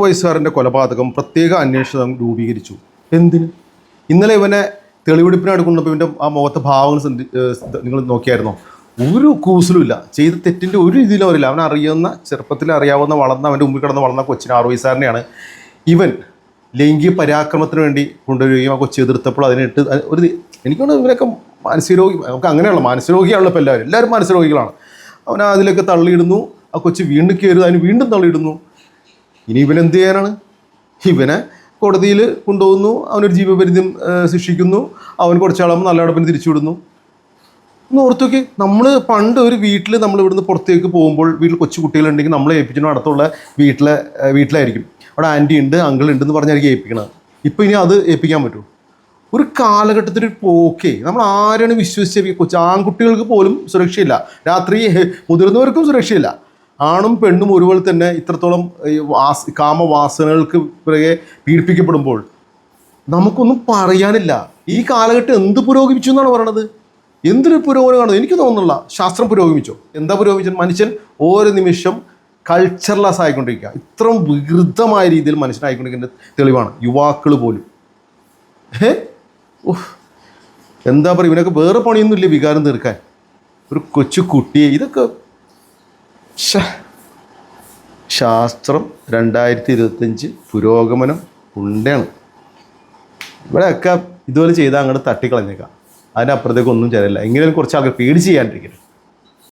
വയസ്സുകാരന്റെ കൊലപാതകം പ്രത്യേക അന്വേഷണം രൂപീകരിച്ചു. എന്തിന്? ഇന്നലെ ഇവനെ തെളിവെടുപ്പിനായിട്ട് ഇവന്റെ ആ മുഖത്തെ ഭാവങ്ങൾ നിങ്ങൾ നോക്കിയായിരുന്നോ? ഒരു കൂസലുമില്ല ചെയ്ത തെറ്റിന്റെ ഒരു രീതിയിലും അറിയില്ല അവൻ അറിയുന്ന ചെറുപ്പത്തിൽ അറിയാവുന്ന വളർന്ന അവന്റെ മുമ്പിൽ കിടന്ന് വളർന്ന കൊച്ചിന് ആറു വയസ്സുകാരനെയാണ് ഇവൻ ലൈംഗിക പരാക്രമത്തിന് വേണ്ടി കൊണ്ടുവരികയും ആ കൊച്ചി എതിർത്തപ്പോൾ അതിനിട്ട് ഒരു എനിക്കാണ് ഇവരൊക്കെ മാനസികരോഗി നമുക്ക് അങ്ങനെയുള്ള മാനസികരോഗിയാണല്ലോ ഇപ്പോൾ എല്ലാവരും. എല്ലാവരും മാനസികരോഗികളാണ്. അവൻ അതിലൊക്കെ തള്ളിയിടുന്നു. ആ കൊച്ചി വീണ്ടും കയറി അതിന് വീണ്ടും തള്ളിയിടുന്നു. ഇനി ഇവൻ എന്ത് ചെയ്യാനാണ്? ഇവനെ കോടതിയിൽ കൊണ്ടുപോകുന്നു അവനൊരു ജീവപരിധം ശിക്ഷിക്കുന്നു അവൻ കുറച്ചാളാകുമ്പോൾ നല്ല അടപ്പിന് തിരിച്ചുവിടുന്നു. ഒന്ന് ഓർത്തൊക്കെ നമ്മൾ പണ്ട് ഒരു വീട്ടിൽ നമ്മൾ ഇവിടുന്ന് പുറത്തേക്ക് പോകുമ്പോൾ വീട്ടിൽ കൊച്ചു കുട്ടികളുണ്ടെങ്കിൽ നമ്മളെ ഏൽപ്പിക്കണം അടുത്തുള്ള വീട്ടിലെ വീട്ടിലായിരിക്കും. അവിടെ ആന്റി ഉണ്ട് അങ്കിൾ ഉണ്ട് എന്ന് പറഞ്ഞായിരിക്കും ഏൽപ്പിക്കണത്. ഇപ്പോൾ ഇനി അത് ഏൽപ്പിക്കാൻ പറ്റുമോ? ഒരു കാലഘട്ടത്തിൽ ഒരു പോക്കേ നമ്മൾ ആരാണ് വിശ്വസിച്ച കൊച്ചു ആൺകുട്ടികൾക്ക് പോലും സുരക്ഷയില്ല. രാത്രി മുതിർന്നവർക്കും സുരക്ഷയില്ല. ആണും പെണ്ണും ഒരുപോലെ തന്നെ ഇത്രത്തോളം വാസ് കാമവാസനകൾക്ക് പിറകെ പീഡിപ്പിക്കപ്പെടുമ്പോൾ നമുക്കൊന്നും പറയാനില്ല. ഈ കാലഘട്ടം എന്ത് പുരോഗമിച്ചു എന്നാണ് പറയണത്? എന്തൊരു പുരോഗമനമാണ് എനിക്ക് തോന്നുന്നില്ല. ശാസ്ത്രം പുരോഗമിച്ചോ? എന്താ പുരോഗമിച്ചത്? മനുഷ്യൻ ഓരോ നിമിഷം കൾച്ചർലെസ് ആയിക്കൊണ്ടിരിക്കുക. ഇത്രയും വികൃതമായ രീതിയിൽ മനുഷ്യനായിക്കൊണ്ടിരിക്കുന്ന തെളിവാണ്. യുവാക്കൾ പോലും. ഏ. എന്താ പറയുക? ഇവനൊക്കെ വേറെ പണിയൊന്നുമില്ല വികാരം തീർക്കാൻ. ഒരു കൊച്ചു കുട്ടിയെ. ഇതൊക്കെ. ശാസ്ത്രം രണ്ടായിരത്തി ഇരുപത്തഞ്ച് പുരോഗമനം ഉണ്ടാണ് ഇവിടെയൊക്കെ ഇതുപോലെ ചെയ്താൽ അങ്ങോട്ട് തട്ടിക്കളഞ്ഞേക്കാം. അതിനപ്പുറത്തേക്ക് ഒന്നും ചെയ്തില്ല എങ്ങനെയും കുറച്ച് ആൾക്കാർ പേടിച്ച് ചെയ്യാണ്ടിരിക്കരുത്.